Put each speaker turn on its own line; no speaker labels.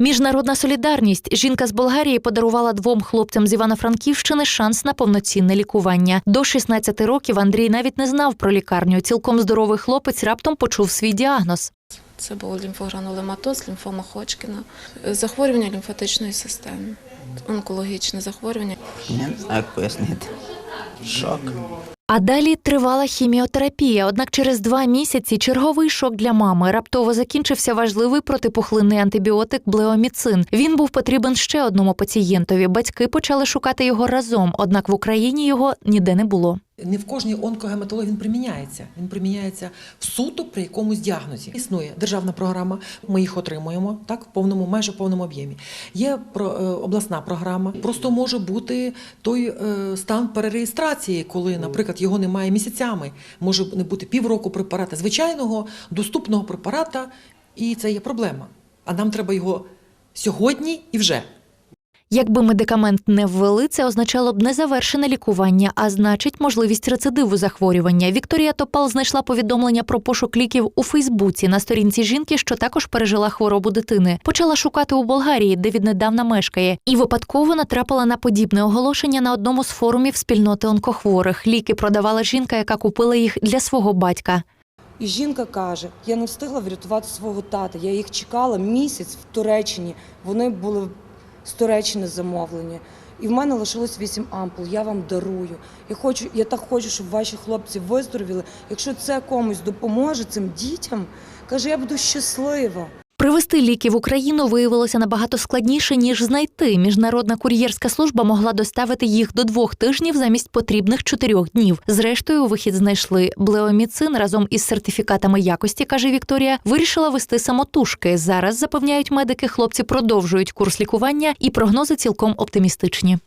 Міжнародна солідарність. Жінка з Болгарії подарувала двом хлопцям з Івано-Франківщини шанс на повноцінне лікування. До 16 років Андрій навіть не знав про лікарню. Цілком здоровий хлопець раптом почув свій діагноз.
Це був лімфогранулематоз, лімфома Ходжкіна, захворювання лімфатичної системи, онкологічне захворювання.
Я не знаю, як пояснити. Шок.
А далі тривала хіміотерапія. Однак через два місяці черговий шок для мами. Раптово закінчився важливий протипухлинний антибіотик блеоміцин. Він був потрібен ще одному пацієнтові. Батьки почали шукати його разом, однак в Україні його ніде не було.
Не в кожній онкогематології він приміняється. Він приміняється в суто при якомусь діагнозі. Існує державна програма. Ми їх отримуємо так в повному, майже в повному об'ємі. Є про е, обласна програма. Просто може бути той е, стан перереєстрації, коли, наприклад, його немає місяцями. Може не бути півроку препарата звичайного, доступного препарата, і це є проблема. А нам треба його сьогодні і вже.
Якби медикамент не ввели, це означало б незавершене лікування, а значить, можливість рецидиву захворювання. Вікторія Топал знайшла повідомлення про пошук ліків у Фейсбуці на сторінці жінки, що також пережила хворобу дитини. Почала шукати у Болгарії, де віднедавна мешкає, і випадково натрапила на подібне оголошення на одному з форумів спільноти онкохворих. Ліки продавала жінка, яка купила їх для свого батька.
І жінка каже: я не встигла врятувати свого тата. Я їх чекала місяць в Туреччині. Вони були з Туреччини замовлені. І в мене лишилось вісім ампул. Я вам дарую. Я хочу, я так хочу, щоб ваші хлопці виздоровіли. Якщо це комусь допоможе цим дітям, каже, я буду щаслива.
Привезти ліки в Україну виявилося набагато складніше ніж знайти. Міжнародна кур'єрська служба могла доставити їх до двох тижнів замість потрібних чотирьох днів. Зрештою, вихід знайшли. Блеоміцин разом із сертифікатами якості, каже Вікторія, вирішила вести самотужки. Зараз запевняють медики, хлопці продовжують курс лікування, і прогнози цілком оптимістичні.